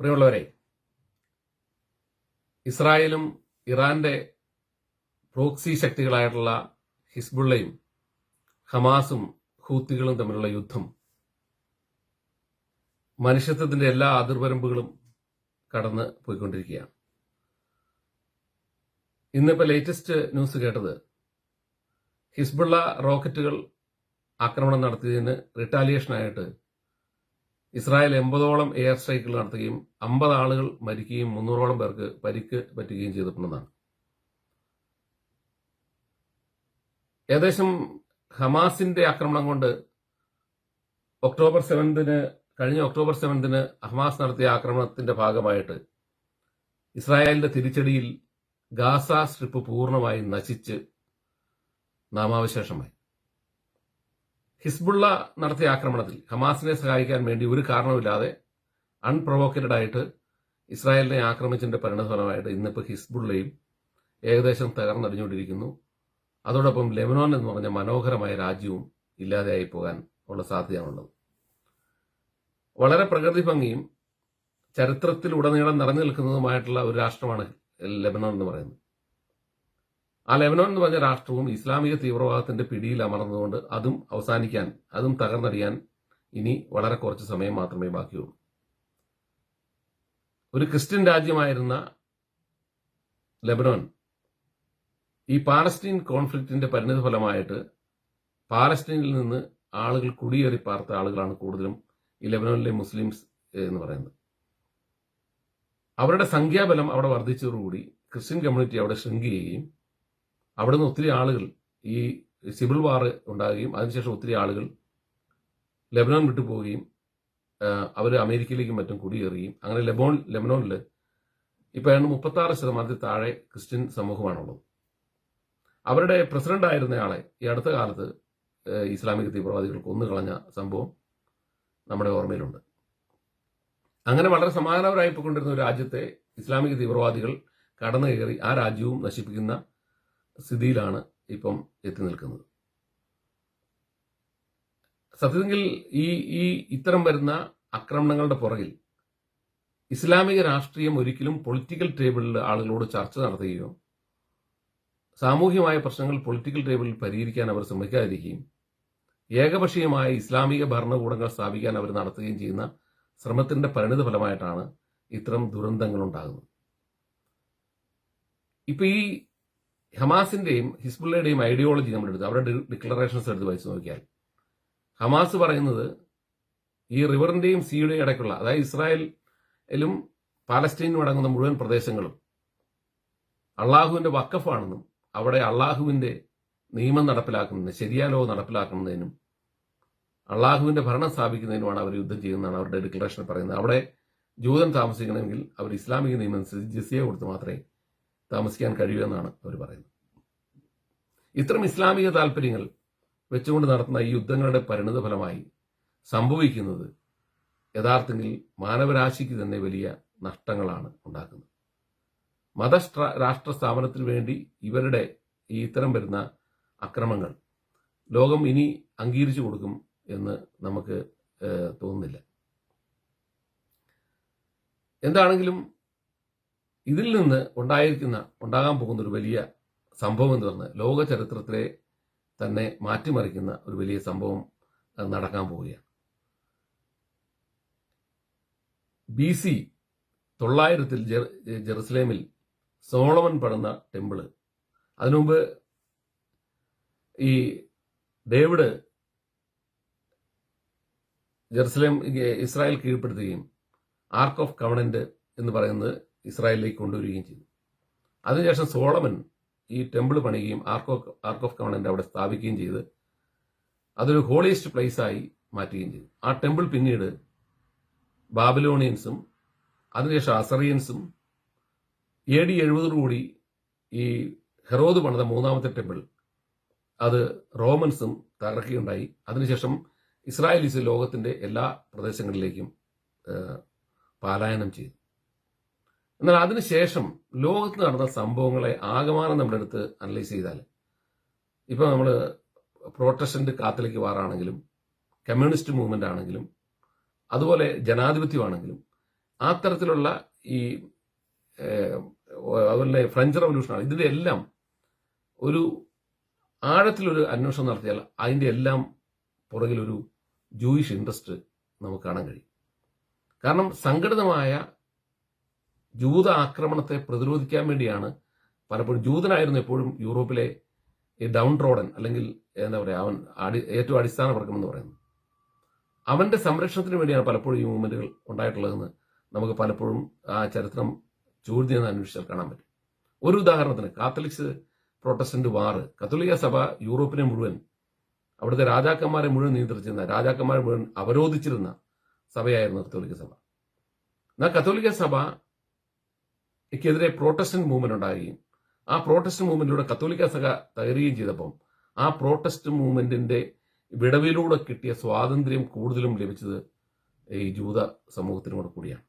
പ്രിയമുള്ളവരെ ഇസ്രായേലും ഇറാന്റെ പ്രോക്സി ശക്തികളായിട്ടുള്ള ഹിസ്ബുള്ളയും ഹമാസും ഹൂത്തികളും തമ്മിലുള്ള യുദ്ധം മനുഷ്യത്വത്തിന്റെ എല്ലാ അതിർവരമ്പുകളും കടന്ന് പോയിക്കൊണ്ടിരിക്കുകയാണ്. ഇന്നിപ്പോൾ ലേറ്റസ്റ്റ് ന്യൂസ് കേട്ടത് ഹിസ്ബുള്ള റോക്കറ്റുകൾ ആക്രമണം നടത്തിയതിന് റിട്ടാലിയേഷനായിട്ട് ഇസ്രായേൽ എൺപതോളം എയർ സ്ട്രൈക്കുകൾ നടത്തുകയും അമ്പത് ആളുകൾ മരിക്കുകയും മുന്നൂറോളം പേർക്ക് പരിക്ക് പറ്റുകയും ചെയ്തിട്ടുണ്ടെന്നാണ്. ഏകദേശം ഹമാസിന്റെ ആക്രമണം കൊണ്ട് ഒക്ടോബർ സെവൻതിന് കഴിഞ്ഞ ഒക്ടോബർ സെവൻതിന് ഹമാസ് നടത്തിയ ആക്രമണത്തിന്റെ ഭാഗമായിട്ട് ഇസ്രായേലിന്റെ തിരിച്ചടിയിൽ ഗാസ സ്ട്രിപ്പ് പൂർണമായി നശിച്ച് നാമാവശേഷമായി. ഹിസ്ബുള്ള നടത്തിയ ആക്രമണത്തിൽ ഹമാസിനെ സഹായിക്കാൻ വേണ്ടി ഒരു കാരണവുമില്ലാതെ അൺപ്രൊവോക്കറ്റഡ് ആയിട്ട് ഇസ്രായേലിനെ ആക്രമിച്ചതിന്റെ പരിണതഫലമായിട്ട് ഇന്നിപ്പോൾ ഹിസ്ബുള്ളയും ഏകദേശം തകർന്നടിഞ്ഞുകൊണ്ടിരിക്കുന്നു. അതോടൊപ്പം ലെബനോൻ എന്ന് പറഞ്ഞ മനോഹരമായ രാജ്യവും ഇല്ലാതെയായി പോകാൻ ഉള്ള സാധ്യതയാണുള്ളത്. വളരെ പ്രകൃതി ഭംഗിയും ചരിത്രത്തിലുടനീളം നിറഞ്ഞു നിൽക്കുന്നതുമായിട്ടുള്ള ഒരു രാഷ്ട്രമാണ് ലെബനോൻ എന്ന് പറയുന്നത്. ആ ലെബനോൺ എന്ന് പറഞ്ഞ രാഷ്ട്രവും ഇസ്ലാമിക തീവ്രവാദത്തിന്റെ പിടിയിൽ അമർന്നതുകൊണ്ട് അതും അവസാനിക്കാൻ അതും തകർന്നടിയാൻ ഇനി വളരെ കുറച്ച് സമയം മാത്രമേ ബാക്കിയുള്ളൂ. ഒരു ക്രിസ്ത്യൻ രാജ്യമായിരുന്ന ലെബനോൻ ഈ പാലസ്തീൻ കോൺഫ്ലിക്റ്റിന്റെ പരിണിത ഫലമായിട്ട് പാലസ്തീനിൽ നിന്ന് ആളുകൾ കുടിയേറി പാർത്ത ആളുകളാണ് കൂടുതലും ഈ ലെബനോനിലെ മുസ്ലിംസ് എന്ന് പറയുന്നത്. അവരുടെ സംഖ്യാബലം അവിടെ വർദ്ധിച്ചതോടുകൂടി ക്രിസ്ത്യൻ കമ്മ്യൂണിറ്റി അവിടെ ചെയ്യുകയും അവിടെ നിന്ന് ഒത്തിരി ആളുകൾ ഈ സിവിൽ വാർ ഉണ്ടാകുകയും അതിനുശേഷം ഒത്തിരി ആളുകൾ ലെബനോൺ വിട്ടു പോവുകയും അവർ അമേരിക്കയിലേക്കും മറ്റും കുടിയേറുകയും അങ്ങനെ ലെബോൺ ലെബനോണിൽ ഇപ്പോൾ ഏതാണ്ട് മുപ്പത്തി ആറ് ശതമാനത്തിൽ താഴെ ക്രിസ്ത്യൻ സമൂഹമാണുള്ളത്. അവരുടെ പ്രസിഡന്റ് ആയിരുന്നയാളെ ഈ അടുത്ത കാലത്ത് ഇസ്ലാമിക തീവ്രവാദികൾ കൊന്നുകളഞ്ഞ സംഭവം നമ്മുടെ ഓർമ്മയിലുണ്ട്. അങ്ങനെ വളരെ സമാധാനപരമായി പോയിക്കൊണ്ടിരുന്ന ഒരു രാജ്യത്തെ ഇസ്ലാമിക തീവ്രവാദികൾ കടന്നു കയറി ആ രാജ്യവും നശിപ്പിക്കുന്ന സ്ഥിതിയിലാണ് ഇപ്പം എത്തി നിൽക്കുന്നത്. സത്യത്തിൽ ഈ ഈ ഇത്തരം വരുന്ന ആക്രമണങ്ങളുടെ പുറകിൽ ഇസ്ലാമിക രാഷ്ട്രീയം ഒരിക്കലും പൊളിറ്റിക്കൽ ടേബിളിൽ ആളുകളോട് ചർച്ച നടത്തുകയോ സാമൂഹ്യമായ പ്രശ്നങ്ങൾ പൊളിറ്റിക്കൽ ടേബിളിൽ പരിഹരിക്കാൻ അവർ ശ്രമിക്കാതിരിക്കുകയും ഏകപക്ഷീയമായ ഇസ്ലാമിക ഭരണകൂടങ്ങൾ സ്ഥാപിക്കാൻ അവർ നടത്തുകയും ചെയ്യുന്ന ശ്രമത്തിന്റെ പരിണിത ഫലമായിട്ടാണ് ഇത്തരം ദുരന്തങ്ങൾ ഉണ്ടാകുന്നത്. ഇപ്പൊ ഈ ഹമാസിന്റെയും ഹിസ്ബുള്ളയുടെയും ഐഡിയോളജി നമ്മൾ എടുത്ത്. അവരുടെ ഡിക്ലറേഷൻസ് എടുത്ത് വായിച്ചു നോക്കിയാൽ. ഹമാസ് പറയുന്നത് ഈ റിവറിന്റെയും സിയുടെയും ഇടയ്ക്കുള്ള അതായത് ഇസ്രായേലിലും പാലസ്റ്റീനും അടങ്ങുന്ന മുഴുവൻ പ്രദേശങ്ങളും അള്ളാഹുവിന്റെ വക്കഫാണെന്നും അവിടെ അള്ളാഹുവിന്റെ നിയമം നടപ്പിലാക്കുന്നതിന് ശരിയാലോ നടപ്പിലാക്കുന്നതിനും അള്ളാഹുവിന്റെ ഭരണം സ്ഥാപിക്കുന്നതിനുമാണ് അവർ യുദ്ധം ചെയ്യുന്നതാണ് അവരുടെ ഡിക്ലറേഷൻ പറയുന്നത്. അവിടെ ജൂതൻ താമസിക്കണമെങ്കിൽ അവർ ഇസ്ലാമിക നിയമം അനുസരിച്ച് ജിസിയെ കൊടുത്ത് മാത്രമേ താമസിക്കാൻ കഴിയുമെന്നാണ് അവർ പറയുന്നത്. ഇത്തരം ഇസ്ലാമിക താല്പര്യങ്ങൾ വെച്ചുകൊണ്ട് നടത്തുന്ന ഈ യുദ്ധങ്ങളുടെ പരിണിത ഫലമായി സംഭവിക്കുന്നത് യഥാർത്ഥത്തിൽ മാനവരാശിക്ക് തന്നെ വലിയ നഷ്ടങ്ങളാണ് ഉണ്ടാക്കുന്നത്. മത രാഷ്ട്ര സ്ഥാപനത്തിന് വേണ്ടി ഇവരുടെ ഈ ഇത്തരം വരുന്ന അക്രമങ്ങൾ ലോകം ഇനി അംഗീകരിച്ചു കൊടുക്കും എന്ന് നമുക്ക് തോന്നുന്നില്ല. എന്താണെങ്കിലും ഇതിൽ നിന്ന് ഉണ്ടായിരിക്കുന്ന ഉണ്ടാകാൻ പോകുന്ന ഒരു വലിയ സംഭവം എന്ന് പറഞ്ഞാൽ ലോക ചരിത്രത്തിലെ തന്നെ മാറ്റിമറിക്കുന്ന ഒരു വലിയ സംഭവം നടക്കാൻ പോവുകയാണ്. ബി സി തൊള്ളായിരത്തിൽ ജെറുസലേമിൽ സോളമൻ പടന്ന ടെമ്പിൾ. അതിനുമുമ്പ് ഈ ഡേവിഡ് ജെറുസലേം ഇസ്രായേൽ കീഴ്പ്പെടുത്തുകയും ആർക്ക് ഓഫ് കവണന്റ് എന്ന് പറയുന്നത് ഇസ്രായേലിലേക്ക് കൊണ്ടുവരികയും ചെയ്തു. അതിനുശേഷം സോളമൻ ഈ temple പണിയുകയും ark of ark of covenant അവിടെ സ്ഥാപിക്കുകയും ചെയ്ത് അതൊരു ഹോളിയസ്റ്റ് പ്ലേസ് ആയി മാറ്റുകയും ചെയ്തു. ആ ടെമ്പിൾ പിന്നീട് ബാബിലോണിയൻസും അതിനുശേഷം അസറിയൻസും എ ഡി എഴുപതോടുകൂടി ഈ ഹെറോദ് പണിത മൂന്നാമത്തെ ടെമ്പിൾ അത് റോമൻസും തകർക്കുകയുണ്ടായി. അതിനുശേഷം ഇസ്രായേലീസ് ലോകത്തിന്റെ എല്ലാ പ്രദേശങ്ങളിലേക്കും പാലായനം ചെയ്തു. എന്നാൽ അതിനുശേഷം ലോകത്ത് നടന്ന സംഭവങ്ങളെ ആകമാനം നമ്മുടെ അടുത്ത് അനലൈസ് ചെയ്താൽ ഇപ്പോൾ നമ്മൾ പ്രൊട്ടസ്റ്റന്റ് കാത്തലിക് വാറാണെങ്കിലും കമ്മ്യൂണിസ്റ്റ് മൂവ്മെന്റ് ആണെങ്കിലും അതുപോലെ ജനാധിപത്യമാണെങ്കിലും ആ തരത്തിലുള്ള ഈ അതുപോലെ ഫ്രഞ്ച് റവല്യൂഷനാണ് ഇതിന്റെ എല്ലാം ഒരു ആഴത്തിലൊരു അന്വേഷണം നടത്തിയാൽ അതിന്റെ എല്ലാം പുറകിലൊരു ജൂയിഷ് ഇൻട്രസ്റ്റ് നമുക്ക് കാണാൻ കഴിയും. കാരണം സംഘടിതമായ ജൂത ആക്രമണത്തെ പ്രതിരോധിക്കാൻ വേണ്ടിയാണ് പലപ്പോഴും ജൂതനായിരുന്നു എപ്പോഴും യൂറോപ്പിലെ ഈ ഡൗൺ ട്രോഡൻ അല്ലെങ്കിൽ എന്താ പറയുക അവൻ അടി ഏറ്റവും അടിസ്ഥാന വർഗം എന്ന് പറയുന്നത്. അവന്റെ സംരക്ഷണത്തിന് വേണ്ടിയാണ് പലപ്പോഴും ഈ മൂവ്മെന്റുകൾ ഉണ്ടായിട്ടുള്ളതെന്ന് നമുക്ക് പലപ്പോഴും ആ ചരിത്രം ചോദ്യം അന്വേഷിച്ചാൽ കാണാൻ പറ്റും. ഒരു ഉദാഹരണത്തിന് കാത്തലിക്സ് പ്രൊട്ടസ്റ്റന്റ് വാർ കത്തോലിക്ക സഭ യൂറോപ്പിനെ മുഴുവൻ അവിടുത്തെ രാജാക്കന്മാരെ മുഴുവൻ നിയന്ത്രിച്ചിരുന്ന രാജാക്കന്മാരെ മുഴുവൻ അവരോധിച്ചിരുന്ന സഭയായിരുന്നു കത്തോലിക്ക സഭ. എന്നാൽ കത്തോലിക്ക സഭയ്ക്കെതിരെ പ്രോട്ടസ്റ്റന്റ് മൂവ്മെന്റ് ഉണ്ടാകുകയും ആ പ്രോട്ടസ്റ്റ് മൂവ്മെന്റിലൂടെ കത്തോലിക്ക സഭ തകരുകയും ചെയ്തപ്പം ആ പ്രോട്ടസ്റ്റ് മൂവ്മെന്റിന്റെ വിടവിലൂടെ കിട്ടിയ സ്വാതന്ത്ര്യം കൂടുതലും ലഭിച്ചത് ഈ ജൂത സമൂഹത്തിനോട് കൂടിയാണ്.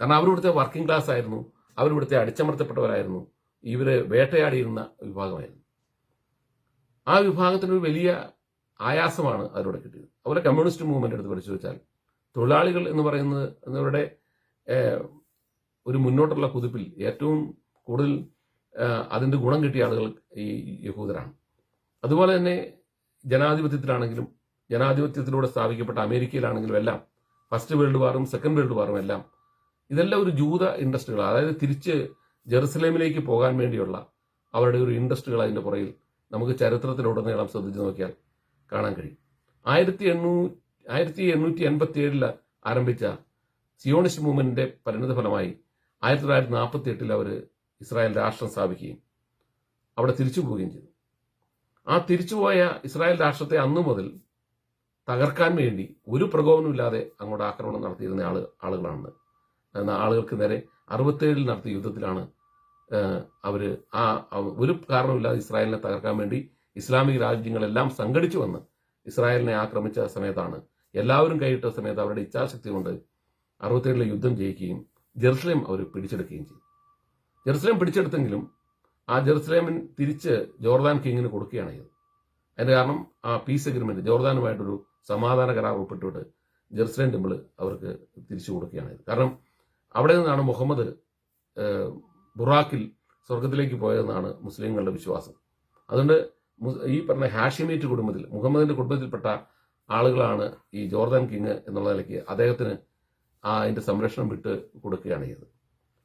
കാരണം അവരിവിടുത്തെ വർക്കിംഗ് ക്ലാസ് ആയിരുന്നു അവരിവിടുത്തെ അടിച്ചമർത്തപ്പെട്ടവരായിരുന്നു ഇവരെ വേട്ടയാടിയിരുന്ന വിഭാഗമായിരുന്നു. ആ വിഭാഗത്തിനൊരു വലിയ ആയാസമാണ് അതിലൂടെ കിട്ടിയത്. അതുപോലെ കമ്മ്യൂണിസ്റ്റ് മൂവ്മെന്റ് എടുത്ത് വെച്ചാൽ തൊഴിലാളികൾ എന്ന് പറയുന്നത് എന്നവരുടെ ഒരു മുന്നോട്ടുള്ള കുതിപ്പിൽ ഏറ്റവും കൂടുതൽ അതിന്റെ ഗുണം കിട്ടിയ ആളുകൾ ഈ യഹൂദരാണ്. അതുപോലെ തന്നെ ജനാധിപത്യത്തിലാണെങ്കിലും ജനാധിപത്യത്തിലൂടെ സ്ഥാപിക്കപ്പെട്ട അമേരിക്കയിലാണെങ്കിലും എല്ലാം ഫസ്റ്റ് വേൾഡ് വാറും സെക്കൻഡ് വേൾഡ് വാറും എല്ലാം ഇതെല്ലാം ഒരു ജൂത ഇൻഡസ്ട്രികളാണ് അതായത് തിരിച്ച് ജെറുസലേമിലേക്ക് പോകാൻ വേണ്ടിയുള്ള അവരുടെ ഒരു ഇൻഡസ്ട്രികൾ അതിന്റെ പുറയിൽ നമുക്ക് ചരിത്രത്തിലുടനീളം ശ്രദ്ധിച്ചു നോക്കിയാൽ കാണാൻ കഴിയും. ആയിരത്തി എണ്ണൂ ആയിരത്തി എണ്ണൂറ്റി എൺപത്തി ഏഴിൽ ആരംഭിച്ച സിയോണിസ്റ്റ് മൂവ്മെന്റിന്റെ പരിണിത ഫലമായി ആയിരത്തി തൊള്ളായിരത്തി നാൽപ്പത്തി എട്ടിൽ അവർ ഇസ്രായേൽ രാഷ്ട്രം സ്ഥാപിക്കുകയും അവിടെ തിരിച്ചു പോവുകയും ചെയ്തു. ആ തിരിച്ചുപോയ ഇസ്രായേൽ രാഷ്ട്രത്തെ അന്നു മുതൽ തകർക്കാൻ വേണ്ടി ഒരു പ്രകോപനമില്ലാതെ അങ്ങോട്ട് ആക്രമണം നടത്തിയിരുന്ന ആൾ ആളുകളാണ്. ആളുകൾക്ക് നേരെ അറുപത്തേഴിൽ നടത്തിയ യുദ്ധത്തിലാണ് അവർ ആ ഒരു കാരണമില്ലാതെ ഇസ്രായേലിനെ തകർക്കാൻ വേണ്ടി ഇസ്ലാമിക രാജ്യങ്ങളെല്ലാം സംഘടിച്ചു വന്ന് ഇസ്രായേലിനെ ആക്രമിച്ച സമയത്താണ് എല്ലാവരും കൈയിട്ട സമയത്ത് അവരുടെ ഇച്ഛാശക്തി കൊണ്ട് അറുപത്തേഴിലെ യുദ്ധം ജയിക്കുകയും ജെറുസലേം അവർ പിടിച്ചെടുക്കുകയും ചെയ്തു. ജെറുസലേം പിടിച്ചെടുത്തെങ്കിലും ആ ജെറുസലേമിൻ തിരിച്ച് ജോർദാൻ കിങ്ങിന് കൊടുക്കുകയാണ് ചെയ്തത്. അതിന്റെ കാരണം ആ പീസ് അഗ്രിമെന്റ് ജോർദാനുമായിട്ടൊരു സമാധാന കരാർ ഉൾപ്പെട്ടിട്ട് ജെറുസലേം ടെമ്പിൾ അവർക്ക് തിരിച്ചു കൊടുക്കുകയാണ് ചെയ്തത്. കാരണം അവിടെ നിന്നാണ് മുഹമ്മദ് ബുറാക്കിൽ സ്വർഗത്തിലേക്ക് പോയതെന്നാണ് മുസ്ലിങ്ങളുടെ വിശ്വാസം. അതുകൊണ്ട് ഈ പറഞ്ഞ ഹാഷിമേറ്റ് കുടുംബത്തിൽ മുഹമ്മദിന്റെ കുടുംബത്തിൽപ്പെട്ട ആളുകളാണ് ഈ ജോർദാൻ കിങ് എന്നുള്ള നിലയ്ക്ക് അദ്ദേഹത്തിന് ആ അതിന്റെ സംരക്ഷണം വിട്ട് കൊടുക്കുകയാണ് ചെയ്തത്.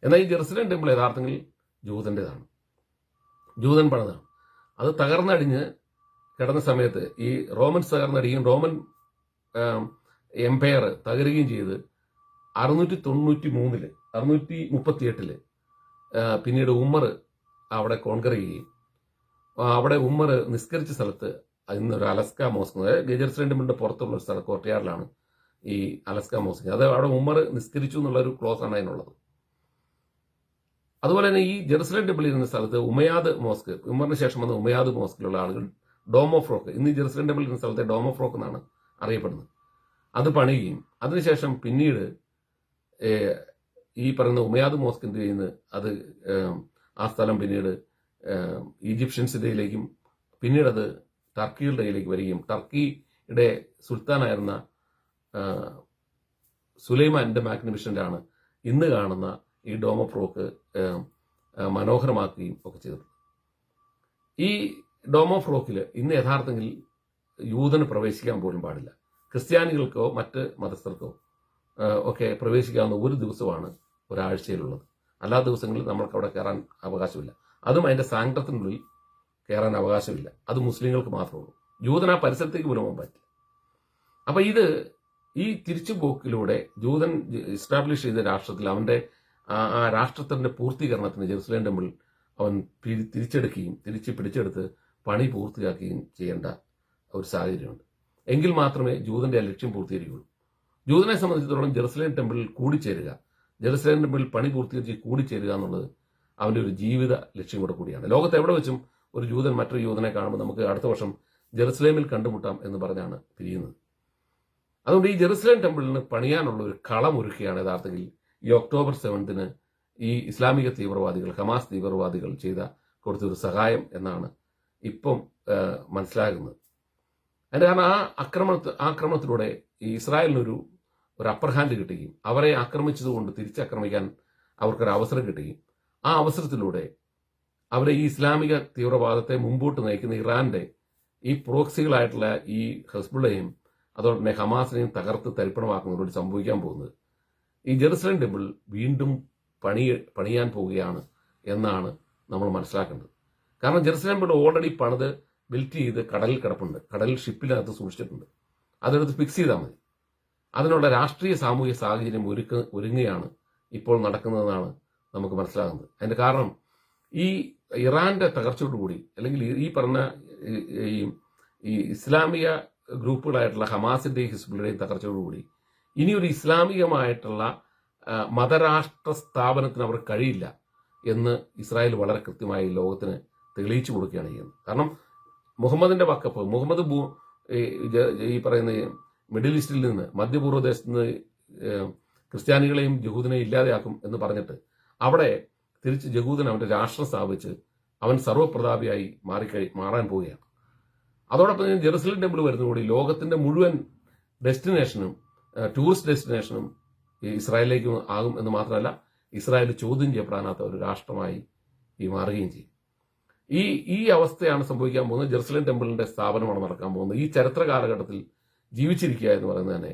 എന്നാൽ ഈ ജെറുസലേം ടെമ്പിൾ യഥാർത്ഥത്തിൽ ജൂതന്റേതാണ്. ജൂതൻ പണിതാണ്. അത് തകർന്നടിഞ്ഞ് കിടന്ന സമയത്ത് ഈ റോമൻസ് തകർന്നടിയും റോമൻ എംപയർ തകരുകയും ചെയ്ത് അറുന്നൂറ്റി തൊണ്ണൂറ്റി മൂന്നിൽ അറുന്നൂറ്റി മുപ്പത്തി എട്ടിൽ പിന്നീട് ഉമ്മർ അവിടെ കോൺകർ ചെയ്യുകയും അവിടെ ഉമ്മർ നിസ്കരിച്ച സ്ഥലത്ത് ഇന്നൊരു അലസ്ക മോസ്ക് ജെറുസലേം ടെമ്പിളിന്റെ പുറത്തുള്ള ഒരു സ്ഥലം കോർട്ടയാർഡിലാണ് ഈ അലസ്ക മോസ്ക്. അത് അവിടെ ഉമ്മർ നിസ്കരിച്ചു എന്നുള്ള ഒരു ക്ലോസ് ആണ് അതിനുള്ളത്. അതുപോലെ തന്നെ ഈ ജെറുസലേം ടെമ്പിൾ ഇരുന്ന സ്ഥലത്ത് ഉമയാദ് മോസ്ക് ഉമറിന് ശേഷം വന്ന ഉമയാദ് മോസ്കിലുള്ള ആളുകൾ ഡോം ഓഫ് റോക്ക്. ഇന്ന് ജെറുസലേം ടെമ്പിൾ ഇരുന്ന സ്ഥലത്തെ ഡോം ഓഫ് റോക്ക് എന്നാണ് അറിയപ്പെടുന്നത്. അത് പണിയുകയും അതിനുശേഷം പിന്നീട് ഈ പറയുന്ന ഉമയാദ് മോസ്ക് നിന്ന് അത് ആ സ്ഥലം പിന്നീട് ഈജിപ്ഷ്യൻസിന്റെയിലേക്കും പിന്നീട് അത് ടർക്കിയുടെ കയ്യിലേക്ക് വരികയും ടർക്കിയുടെ സുൽത്താനായിരുന്ന സുലൈമാന്റെ ആണ് ഇന്ന് കാണുന്ന ഈ ഡോമോഫ്രോക്ക് മനോഹരമാക്കുകയും ഒക്കെ ചെയ്തത്. ഈ ഡോമോഫ്രോക്കിൽ ഇന്ന് യഥാർത്ഥത്തിൽ യൂതന് പ്രവേശിക്കാൻ പോലും പാടില്ല. ക്രിസ്ത്യാനികൾക്കോ മറ്റ് മതസ്ഥർക്കോ ഒക്കെ പ്രവേശിക്കാവുന്ന ഒരു ദിവസമാണ് ഒരാഴ്ചയിലുള്ളത്. അല്ലാത്ത ദിവസങ്ങളിൽ നമ്മൾക്ക് അവിടെ കയറാൻ അവകാശമില്ല. അതും അതിന്റെ സാങ്കടത്തിനുള്ളിൽ കയറാൻ അവകാശമില്ല. അത് മുസ്ലിങ്ങൾക്ക് മാത്രമേ ഉള്ളൂ. യൂതന പരിസരത്തേക്ക് പോലും പറ്റില്ല. അപ്പൊ ഇത് ഈ തിരിച്ചുപോക്കിലൂടെ ജൂതൻ എസ്റ്റാബ്ലിഷ് ചെയ്ത രാഷ്ട്രത്തിൽ അവന്റെ ആ രാഷ്ട്രത്തിന്റെ പൂർത്തീകരണത്തിന് ജെറുസലേം ടെമ്പിൾ അവൻ തിരിച്ചെടുക്കുകയും തിരിച്ച് പിടിച്ചെടുത്ത് പണി പൂർത്തിയാക്കുകയും ചെയ്യേണ്ട ഒരു സാഹചര്യമുണ്ട്. എങ്കിൽ മാത്രമേ ജൂതന്റെ ലക്ഷ്യം പൂർത്തീകരിക്കുള്ളൂ ജൂതനെ സംബന്ധിച്ചിടത്തോളം ജെറുസലേം ടെമ്പിളിൽ കൂടിച്ചേരുക ജെറുസലേം ടെമ്പിളിൽ പണി പൂർത്തീകരിച്ച് കൂടിച്ചേരുക എന്നുള്ളത് അവന്റെ ഒരു ജീവിത ലക്ഷ്യം കൂടെ കൂടിയാണ്. ലോകത്ത് എവിടെ വെച്ചും ഒരു ജൂതൻ മറ്റൊരു ജൂതനെ കാണുമ്പോൾ നമുക്ക് അടുത്ത വർഷം ജെറുസലേമിൽ കണ്ടുമുട്ടാം എന്ന് പറഞ്ഞാണ് പിരിയുന്നത്. അതുകൊണ്ട് ഈ ജെറുസലേം ടെമ്പിളിന് പണിയാനുള്ള ഒരു കളം ഒരുക്കുകയാണ് യഥാർത്ഥത്തിൽ ഈ ഒക്ടോബർ സെവൻത്തിന് ഈ ഇസ്ലാമിക തീവ്രവാദികൾ ഹമാസ് തീവ്രവാദികൾ ചെയ്ത കൊടുത്തൊരു സഹായം എന്നാണ് ഇപ്പം മനസ്സിലാകുന്നത്. അതിന്റെ കാരണം ആ ആക്രമണ ആക്രമണത്തിലൂടെ ഈ ഇസ്രായേലിനൊരു ഒരു അപ്പർ ഹാൻഡ് കിട്ടുകയും അവരെ ആക്രമിച്ചതുകൊണ്ട് തിരിച്ചാക്രമിക്കാൻ അവർക്കൊരു അവസരം കിട്ടുകയും ആ അവസരത്തിലൂടെ അവരെ ഈ ഇസ്ലാമിക തീവ്രവാദത്തെ മുമ്പോട്ട് നയിക്കുന്ന ഇറാന്റെ ഈ പ്രോക്സികളായിട്ടുള്ള ഈ ഹസ്ബുള്ളയും അതോടൊപ്പം ഹമാസിനെയും തകർത്ത് തരിപ്പണമാക്കുന്നതോട് സംഭവിക്കാൻ പോകുന്നത്. ഈ ജെറുസലേം ടെമ്പിൾ വീണ്ടും പണി പണിയാൻ പോവുകയാണ് എന്നാണ് നമ്മൾ മനസ്സിലാക്കേണ്ടത്. കാരണം ജെറുസലേം ടെമ്പിൾ ഓൾറെഡി പണിത് ബിൽറ്റ് ചെയ്ത് കടലിൽ കിടപ്പുണ്ട്. കടലിൽ ഷിപ്പിനകത്ത് സൂക്ഷിച്ചിട്ടുണ്ട്. അതെടുത്ത് ഫിക്സ് ചെയ്താൽ മതി. അതിനുള്ള രാഷ്ട്രീയ സാമൂഹിക സാഹചര്യം ഒരുക്ക ഒരുങ്ങുകയാണ് ഇപ്പോൾ നടക്കുന്നതെന്നാണ് നമുക്ക് മനസ്സിലാകുന്നത്. അതിന്റെ കാരണം ഈ ഇറാന്റെ തകർച്ചയോടുകൂടി അല്ലെങ്കിൽ ഈ- പറഞ്ഞ ഈ ഇസ്ലാമിക ഗ്രൂപ്പുകളായിട്ടുള്ള ഹമാസിന്റെയും ഹിസ്ബുളുടെയും തകർച്ചയോടുകൂടി. ഇനിയൊരു ഇസ്ലാമികമായിട്ടുള്ള മതരാഷ്ട്ര സ്ഥാപനത്തിന് അവർ കഴിയില്ല എന്ന് ഇസ്രായേൽ വളരെ കൃത്യമായി ലോകത്തിന് തെളിയിച്ചു കൊടുക്കുകയാണ് ചെയ്യുന്നത്. കാരണം മുഹമ്മദിന്റെ വക്കപ്പ് മുഹമ്മദ് ഭൂ ഈ പറയുന്ന മിഡിൽ ഈസ്റ്റിൽ നിന്ന് മധ്യപൂർവ ദേശത്ത് നിന്ന് ക്രിസ്ത്യാനികളെയും ജഹൂദിനെയും ഇല്ലാതെയാക്കും എന്ന് പറഞ്ഞിട്ട് അവിടെ തിരിച്ച് ജഹൂദൻ അവന്റെ രാഷ്ട്രം സ്ഥാപിച്ച് അവൻ സർവപ്രതാപിയായി മാറിക്കഴി മാറാൻ പോവുകയാണ്. അതോടൊപ്പം തന്നെ ജെറുസലേം ടെമ്പിൾ വരുന്നതോടെ ലോകത്തിന്റെ മുഴുവൻ ഡെസ്റ്റിനേഷനും ടൂറിസ്റ്റ് ഡെസ്റ്റിനേഷനും ഇസ്രായേലിലേക്ക് ആകും എന്ന് മാത്രമല്ല ഇസ്രായേൽ ചോദ്യം ചെയ്യപ്പെടാനാത്ത ഒരു രാഷ്ട്രമായി ഈ മാറുകയും ചെയ്യും. ഈ ഈ അവസ്ഥയാണ് സംഭവിക്കാൻ പോകുന്നത്. ജെറുസലേം ടെമ്പിളിന്റെ സ്ഥാപനമാണ് നടക്കാൻ പോകുന്നത്. ഈ ചരിത്ര കാലഘട്ടത്തിൽ ജീവിച്ചിരിക്കുക എന്ന് പറയുന്നത് തന്നെ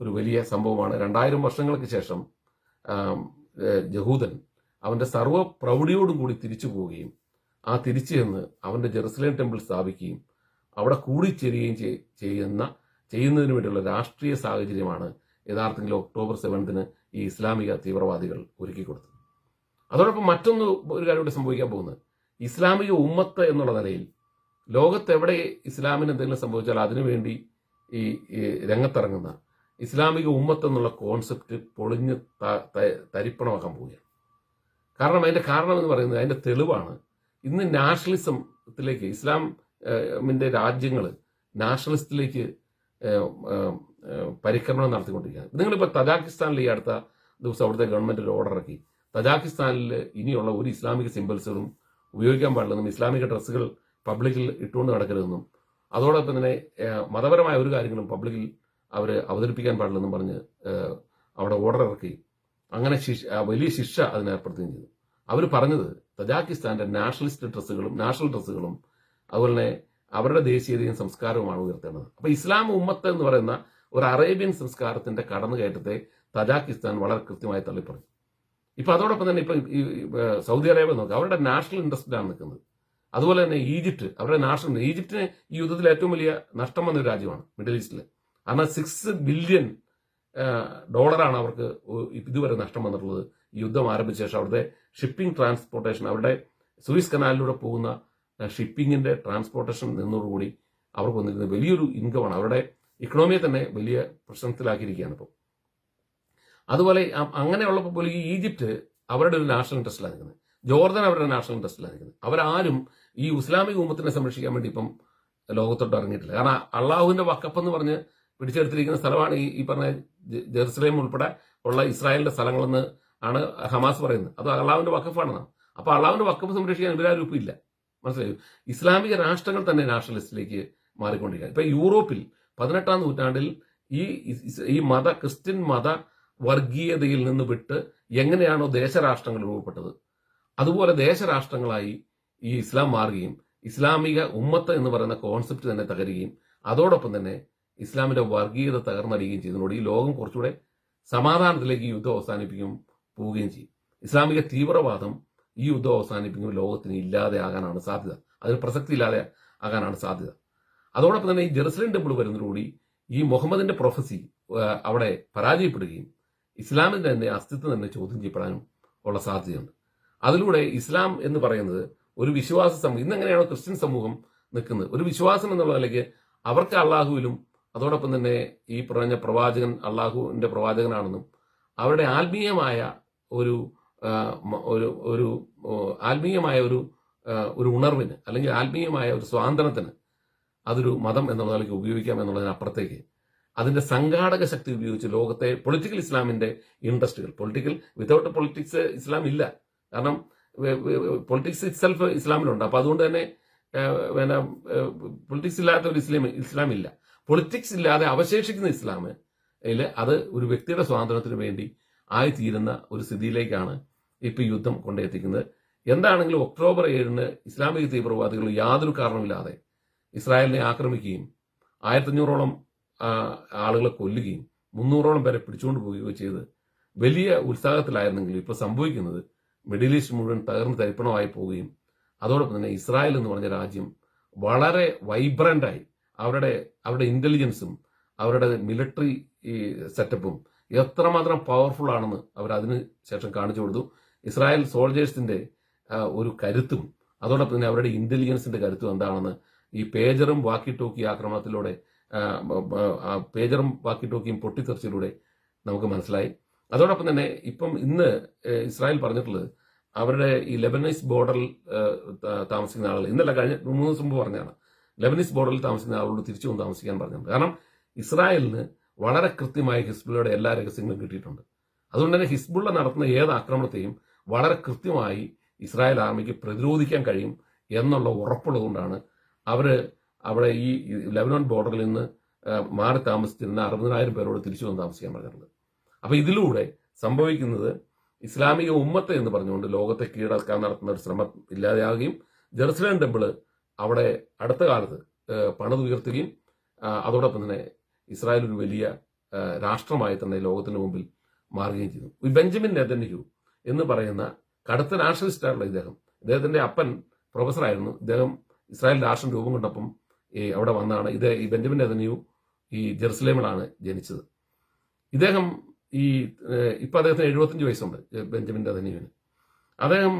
ഒരു വലിയ സംഭവമാണ്. രണ്ടായിരം വർഷങ്ങൾക്ക് ശേഷം യഹൂദൻ അവന്റെ സർവ പ്രൗഢിയോടും കൂടി തിരിച്ചു പോവുകയും ആ തിരിച്ചു ചെന്ന് അവന്റെ ജെറുസലേം ടെമ്പിൾ സ്ഥാപിക്കുകയും അവിടെ ചെയ്- ചെയ്യുന്ന ചെയ്യുന്നതിന് വേണ്ടിയുള്ള രാഷ്ട്രീയ സാഹചര്യമാണ് യഥാർത്ഥത്തിൽ ഒക്ടോബർ സെവൻത്തിന് ഈ ഇസ്ലാമിക തീവ്രവാദികൾ ഒരുക്കി കൊടുത്തത് അതോടൊപ്പം മറ്റൊന്ന് ഒരു കാര്യം കൂടി സംഭവിക്കാൻ പോകുന്നത്. ഇസ്ലാമിക ഉമ്മത്ത് എന്നുള്ള നിലയിൽ ലോകത്തെവിടെ ഇസ്ലാമിന് എന്തെങ്കിലും സംഭവിച്ചാൽ അതിനുവേണ്ടി ഈ രംഗത്തിറങ്ങുന്ന ഇസ്ലാമിക ഉമ്മത്ത് എന്നുള്ള കോൺസെപ്റ്റ് പൊളിഞ്ഞ് തരിപ്പണമാക്കാൻ പോവുകയാണ്. കാരണം അതിന്റെ കാരണം എന്ന് പറയുന്നത് അതിന്റെ തെളിവാണ്. ഇന്ന് നാഷണലിസത്തിലേക്ക് ഇസ്ലാമിന്റെ രാജ്യങ്ങൾ നാഷണലിസ്റ്റിലേക്ക് പരിക്രമണം നടത്തിക്കൊണ്ടിരിക്കുകയാണ്. നിങ്ങളിപ്പോൾ തജാക്കിസ്ഥാനിൽ ഈ അടുത്ത ദിവസം അവിടുത്തെ ഗവൺമെന്റ് ഒരു ഓർഡർ ഇറക്കി. തജാക്കിസ്ഥാനിൽ ഇനിയുള്ള ഒരു ഇസ്ലാമിക സിമ്പിൾസുകളും ഉപയോഗിക്കാൻ പാടില്ലെന്നും ഇസ്ലാമിക ഡ്രസ്സുകൾ പബ്ലിക്കിൽ ഇട്ടുകൊണ്ട് നടക്കരുതെന്നും അതോടൊപ്പം തന്നെ മതപരമായ ഒരു കാര്യങ്ങളും പബ്ലിക്കിൽ അവർ അവതരിപ്പിക്കാൻ പാടില്ലെന്നും പറഞ്ഞ് അവിടെ ഓർഡർ ഇറക്കി. അങ്ങനെ ശിക്ഷ വലിയ ശിക്ഷ അതിന് ഏർപ്പെടുത്തുകയും ചെയ്തു. അവർ പറഞ്ഞത് തജാക്കിസ്ഥാന്റെ നാഷണലിസ്റ്റ് ഡ്രസ്സുകളും നാഷണൽ ഡ്രസ്സുകളും അതുപോലെ അവരുടെ ദേശീയതയും സംസ്കാരവുമാണ് ഉയർത്തേണ്ടത്. അപ്പൊ ഇസ്ലാം ഉമ്മത്ത് എന്ന് പറയുന്ന ഒരു അറേബ്യൻ സംസ്കാരത്തിന്റെ കടന്നുകയറ്റത്തെ തജാക്കിസ്ഥാൻ വളരെ കൃത്യമായി തള്ളിപ്പറഞ്ഞു. ഇപ്പൊ അതോടൊപ്പം തന്നെ ഇപ്പൊ സൗദി അറേബ്യ നോക്കുക അവരുടെ നാഷണൽ ഇൻട്രസ്റ്റിലാണ് നിൽക്കുന്നത്. അതുപോലെ തന്നെ ഈജിപ്റ്റ് അവരുടെ നാഷണൽ ഈജിപ്റ്റിന് ഈ യുദ്ധത്തിൽ ഏറ്റവും വലിയ നഷ്ടം വന്ന ഒരു രാജ്യമാണ് മിഡിൽ ഈസ്റ്റിൽ കാരണം സിക്സ് ബില്യൺ ഡോളറാണ് അവർക്ക് ഇതുവരെ നഷ്ടം വന്നിട്ടുള്ളത്. യുദ്ധം ആരംഭിച്ച ശേഷം അവരുടെ ഷിപ്പിംഗ് ട്രാൻസ്പോർട്ടേഷൻ അവരുടെ സൂയിസ് കനാലിലൂടെ പോകുന്ന ഷിപ്പിങ്ങിന്റെ ട്രാൻസ്പോർട്ടേഷൻ നിന്നോടുകൂടി അവർക്ക് വന്നിരുന്ന വലിയൊരു ഇൻകമാണ് അവരുടെ ഇക്കണോമിയെ തന്നെ വലിയ പ്രശ്നത്തിലാക്കിയിരിക്കുകയാണ് ഇപ്പോൾ അതുപോലെ അങ്ങനെയുള്ളപ്പോൾ പോലും ഈജിപ്റ്റ് അവരുടെ ഒരു നാഷണൽ ഇൻട്രസ്റ്റിലാണ് നിൽക്കുന്നത്. ജോർദൻ അവരുടെ നാഷണൽ ഇൻട്രസ്റ്റിലാണ് നിൽക്കുന്നത്. അവരാരും ഈ ഇസ്ലാമിക ഉമ്മത്തിനെ സംരക്ഷിക്കാൻ വേണ്ടി ഇപ്പം ലോകത്തോട്ട് ഇറങ്ങിയിട്ടില്ല. കാരണം അള്ളാഹുവിന്റെ വക്കപ്പ് എന്ന് പറഞ്ഞ് പിടിച്ചെടുത്തിരിക്കുന്ന സ്ഥലമാണ് ഈ ഈ പറഞ്ഞ ജെറുസലേം ഉൾപ്പെടെ ഉള്ള ഇസ്രായേലിന്റെ സ്ഥലങ്ങളെന്ന് ആണ് ഹമാസ് പറയുന്നത്. അത് അള്ളാഹുവിന്റെ വക്കഫാണ് അപ്പൊ അള്ളാഹുവിന്റെ വക്കപ്പ് സംരക്ഷിക്കാൻ ഇവരാരും ഇല്ല. മനസ്സിലായോ? ഇസ്ലാമിക രാഷ്ട്രങ്ങൾ തന്നെ നാഷണലിസ്റ്റിലേക്ക് മാറിക്കൊണ്ടിരിക്കുക ഇപ്പൊ യൂറോപ്പിൽ പതിനെട്ടാം നൂറ്റാണ്ടിൽ ഈ ഈ മത ക്രിസ്ത്യൻ മത വർഗീയതയിൽ നിന്ന് വിട്ട് എങ്ങനെയാണോ ദേശരാഷ്ട്രങ്ങൾ രൂപപ്പെട്ടത്. അതുപോലെ ദേശരാഷ്ട്രങ്ങളായി ഈ ഇസ്ലാം മാറുകയും ഇസ്ലാമിക ഉമ്മത്ത് എന്ന് പറയുന്ന കോൺസെപ്റ്റ് തന്നെ തകരുകയും അതോടൊപ്പം തന്നെ ഇസ്ലാമിന്റെ വർഗീയത തകർന്നടിയുകയും ചെയ്യുന്നതോടെ ഈ ലോകം കുറച്ചുകൂടെ സമാധാനത്തിലേക്ക് യുദ്ധം അവസാനിപ്പിക്കും പോവുകയും ചെയ്യും. ഇസ്ലാമിക തീവ്രവാദം ഈ യുദ്ധം അവസാനിപ്പിക്കുമ്പോൾ ലോകത്തിന് ഇല്ലാതെ ആകാനാണ് സാധ്യത. അതിന് പ്രസക്തി ഇല്ലാതെ ആകാനാണ് സാധ്യത. അതോടൊപ്പം തന്നെ ഈ ജെറുസലേം ടെമ്പിൾ വരുന്നതോടുകൂടി ഈ മുഹമ്മദിന്റെ പ്രൊഫസി അവിടെ പരാജയപ്പെടുകയും ഇസ്ലാമിന്റെ തന്നെ അസ്തിത്വം തന്നെ ചോദ്യം ചെയ്യപ്പെടാനും ഉള്ള സാധ്യതയുണ്ട്. അതിലൂടെ ഇസ്ലാം എന്ന് പറയുന്നത് ഒരു വിശ്വാസ സമൂഹം ഇന്നെങ്ങനെയാണോ ക്രിസ്ത്യൻ സമൂഹം നിൽക്കുന്നത് ഒരു വിശ്വാസം എന്നുള്ള നിലയ്ക്ക് അവർക്ക് അള്ളാഹുവിലും അതോടൊപ്പം തന്നെ ഈ പറഞ്ഞ പ്രവാചകൻ അള്ളാഹുവിന്റെ പ്രവാചകനാണെന്നും അവരുടെ ആത്മീയമായ ഒരു ഒരു ഒരു ആത്മീയമായ ഒരു ഒരു ഉണർവിന് അല്ലെങ്കിൽ ആത്മീയമായ ഒരു സ്വാതന്ത്ര്യത്തിന് അതൊരു മതം എന്നുള്ള നിലയ്ക്ക് ഉപയോഗിക്കാം എന്നുള്ളതിനപ്പുറത്തേക്ക് അതിന്റെ സംഘാടക ശക്തി ഉപയോഗിച്ച് ലോകത്തെ പൊളിറ്റിക്കൽ ഇസ്ലാമിന്റെ ഇൻട്രസ്റ്റുകൾ പൊളിറ്റിക്കൽ വിതൗട്ട് പൊളിറ്റിക്സ് ഇസ്ലാം ഇല്ല. കാരണം പൊളിറ്റിക്സ് ഇറ്റ്സെൽഫ് ഇസ്ലാമിലുണ്ട്. അപ്പൊ അതുകൊണ്ട് തന്നെ പിന്നെ പൊളിറ്റിക്സ് ഇല്ലാത്ത ഒരു ഇസ്ലാം ഇസ്ലാം ഇല്ല. പൊളിറ്റിക്സ് ഇല്ലാതെ അവശേഷിക്കുന്ന ഇസ്ലാം യിൽ അത് ഒരു വ്യക്തിയുടെ സ്വാതന്ത്ര്യത്തിന് വേണ്ടി ആയിത്തീരുന്ന ഒരു സ്ഥിതിയിലേക്കാണ് ഇപ്പൊ ഈ യുദ്ധം കൊണ്ടെത്തിക്കുന്നത്. എന്താണെങ്കിലും ഒക്ടോബർ ഏഴിന് ഇസ്ലാമിക തീവ്രവാദികൾ യാതൊരു കാരണമില്ലാതെ ഇസ്രായേലിനെ ആക്രമിക്കുകയും ആയിരത്തഞ്ഞൂറോളം ആളുകളെ കൊല്ലുകയും മുന്നൂറോളം പേരെ പിടിച്ചുകൊണ്ട് പോവുകയോ ചെയ്ത് വലിയ ഉത്സാഹത്തിലായിരുന്നെങ്കിലും ഇപ്പോൾ സംഭവിക്കുന്നത് മിഡിൽ ഈസ്റ്റ് മുഴുവൻ തകർന്ന് തരിപ്പണമായി പോവുകയും അതോടൊപ്പം തന്നെ ഇസ്രായേൽ എന്ന് പറഞ്ഞ രാജ്യം വളരെ വൈബ്രന്റായി അവരുടെ അവരുടെ ഇന്റലിജൻസും അവരുടെ മിലിറ്ററി സെറ്റപ്പും എത്രമാത്രം പവർഫുൾ ആണെന്ന് അവർ അതിന് ശേഷം കാണിച്ചു കൊടുത്തു. ഇസ്രായേൽ സോൾജേഴ്സിന്റെ ഒരു കരുത്തും അതോടൊപ്പം തന്നെ അവരുടെ ഇന്റലിജൻസിന്റെ കരുത്തും എന്താണെന്ന് ഈ പേജറും വാക്കി ടോക്കി ആക്രമണത്തിലൂടെ പേജറും വാക്കി ടോക്കിയും പൊട്ടിത്തെറിച്ചിലൂടെ നമുക്ക് മനസ്സിലായി. അതോടൊപ്പം തന്നെ ഇപ്പം ഇന്ന് ഇസ്രായേൽ പറഞ്ഞിട്ടുള്ളത് അവരുടെ ഈ ലെബനൈസ് ബോർഡറിൽ താമസിക്കുന്ന ആളുകൾ ഇന്നല്ല കഴിഞ്ഞ മൂന്ന് ദിവസം മുമ്പ് പറഞ്ഞാണ് ലെബനീസ് ബോർഡറിൽ താമസിക്കുന്ന ആളുകളോട് തിരിച്ചു കൊണ്ട് താമസിക്കാൻ പറഞ്ഞിട്ടുണ്ട് കാരണം ഇസ്രായേലിന് വളരെ കൃത്യമായി ഹിസ്ബുള്ളയുടെ എല്ലാ രഹസ്യങ്ങളും കിട്ടിയിട്ടുണ്ട്. അതുകൊണ്ട് തന്നെ ഹിസ്ബുള്ള നടത്തുന്ന ഏത് ആക്രമണത്തെയും വളരെ കൃത്യമായി ഇസ്രായേൽ ആർമിക്ക് പ്രതിരോധിക്കാൻ കഴിയും എന്നുള്ള ഉറപ്പുള്ളതുകൊണ്ടാണ് അവർ അവിടെ ഈ ലെബനോൺ ബോർഡറിൽ നിന്ന് മാറി താമസിച്ചിരുന്ന അറുപതിനായിരം പേരോട് തിരിച്ചു വന്ന് താമസിക്കാൻ പറഞ്ഞിട്ടുണ്ട്. അപ്പൊ ഇതിലൂടെ സംഭവിക്കുന്നത് ഇസ്ലാമിക ഉമ്മത്ത് എന്ന് പറഞ്ഞുകൊണ്ട് ലോകത്തെ കീഴടക്കാൻ നടത്തുന്ന ഒരു ശ്രമം ഇല്ലാതെയാകുകയും ജെറുസലേം ടെമ്പിൾ അവിടെ അടുത്ത കാലത്ത് പണിതുയർത്തുകയും അതോടൊപ്പം തന്നെ ഇസ്രായേൽ ഒരു വലിയ രാഷ്ട്രമായി തന്നെ ലോകത്തിന് മുമ്പിൽ മാറുകയും ചെയ്തു. ബെഞ്ചമിൻ നെതന്യഹു എന്ന് പറയുന്ന കടുത്ത നാഷണലിസ്റ്റ് ആയിട്ടുള്ള ഇദ്ദേഹം. ഇദ്ദേഹത്തിന്റെ അപ്പൻ പ്രൊഫസറായിരുന്നു. ഇദ്ദേഹം ഇസ്രായേൽ രാഷ്ട്രം രൂപം കൊണ്ടപ്പം ഈ അവിടെ വന്നാണ്. ഇത് ഈ ബെഞ്ചമിൻ നെതന്യു ഈ ജെറുസലേമിലാണ് ജനിച്ചത്. ഇദ്ദേഹം ഈ ഇപ്പം അദ്ദേഹത്തിന് എഴുപത്തഞ്ച് വയസ്സുണ്ട് ബെഞ്ചമിൻ നെതന്യുവിന് അദ്ദേഹം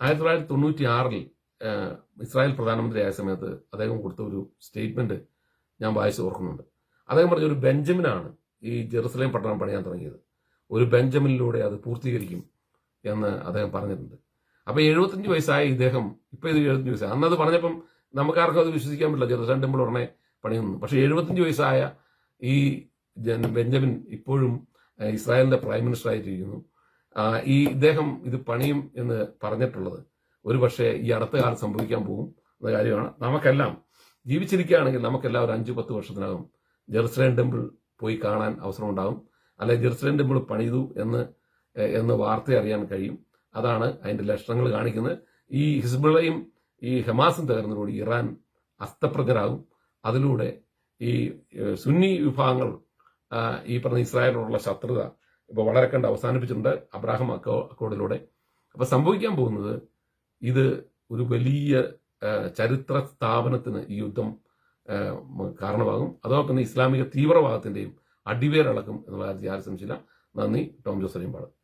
ആയിരത്തി തൊള്ളായിരത്തി തൊണ്ണൂറ്റി ആറിൽ ഇസ്രായേൽ സമയത്ത് അദ്ദേഹം കൊടുത്ത ഒരു സ്റ്റേറ്റ്മെന്റ് ഞാൻ വായിച്ചു ഓർക്കുന്നുണ്ട്. അദ്ദേഹം പറഞ്ഞ ഒരു ബെഞ്ചമിനാണ് ഈ ജെറുസലേം പട്ടണം പണിയാൻ തുടങ്ങിയത്. ഒരു ബെഞ്ചമിനിലൂടെ അത് പൂർത്തീകരിക്കും. എന്ന് അദ്ദേഹം പറഞ്ഞിട്ടുണ്ട്. അപ്പൊ എഴുപത്തഞ്ച് വയസ്സായ ഇദ്ദേഹം ഇപ്പൊ ഇത് എഴുപത്തഞ്ച് വയസ്സായി. അന്നത് പറഞ്ഞപ്പം നമുക്കാർക്കും അത് വിശ്വസിക്കാൻ പറ്റില്ല. ജലസേന ടെമ്പിൾ ഉടനെ പണിയുന്നു. പക്ഷെ എഴുപത്തഞ്ച് വയസ്സായ ഈ ബെഞ്ചമിൻ ഇപ്പോഴും ഇസ്രായേലിന്റെ പ്രൈം മിനിസ്റ്റർ ആയിട്ടിരിക്കുന്നു ഈ ഇദ്ദേഹം ഇത് പണിയും എന്ന് പറഞ്ഞിട്ടുള്ളത് ഒരു പക്ഷേ ഈ അടുത്ത കാലം സംഭവിക്കാൻ പോകും എന്ന കാര്യമാണ്. നമുക്കെല്ലാം ജീവിച്ചിരിക്കുകയാണെങ്കിൽ നമുക്കെല്ലാം ഒരു അഞ്ചു പത്ത് വർഷത്തിനകം ജെറുസലേം ടെമ്പിൾ പോയി കാണാൻ അവസരം ഉണ്ടാകും അല്ലെ ജെറുസലേം ടെമ്പിൾ പണിതു എന്ന് എന്ന് വാർത്ത അറിയാൻ കഴിയും. അതാണ് അതിന്റെ ലക്ഷണങ്ങൾ കാണിക്കുന്നത്. ഈ ഹിസ്ബുളയും ഈ ഹമാസും തകർന്നതോടെ ഇറാൻ അസ്തപ്രജ്ഞരാകും. അതിലൂടെ ഈ സുന്നി വിഭാഗങ്ങൾ ഈ പറഞ്ഞ ഇസ്രായേലോടുള്ള ശത്രുത ഇപ്പൊ വളരെ കണ്ട് അവസാനിപ്പിച്ചിട്ടുണ്ട് അബ്രാഹം അക്കോ അക്കോഡിലൂടെ. അപ്പൊ സംഭവിക്കാൻ പോകുന്നത് ഇത് ഒരു വലിയ ചരിത്ര സ്ഥാപനത്തിന് ഈ യുദ്ധം കാരണമാകും. അതോടൊപ്പം തന്നെ ഇസ്ലാമിക തീവ്രവാദത്തിന്റെയും അടിവേരളക്കും എന്നുള്ള കാര്യത്തിൽ ആരും നന്ദി ടോം ജോസ് അരിയമ്പാട്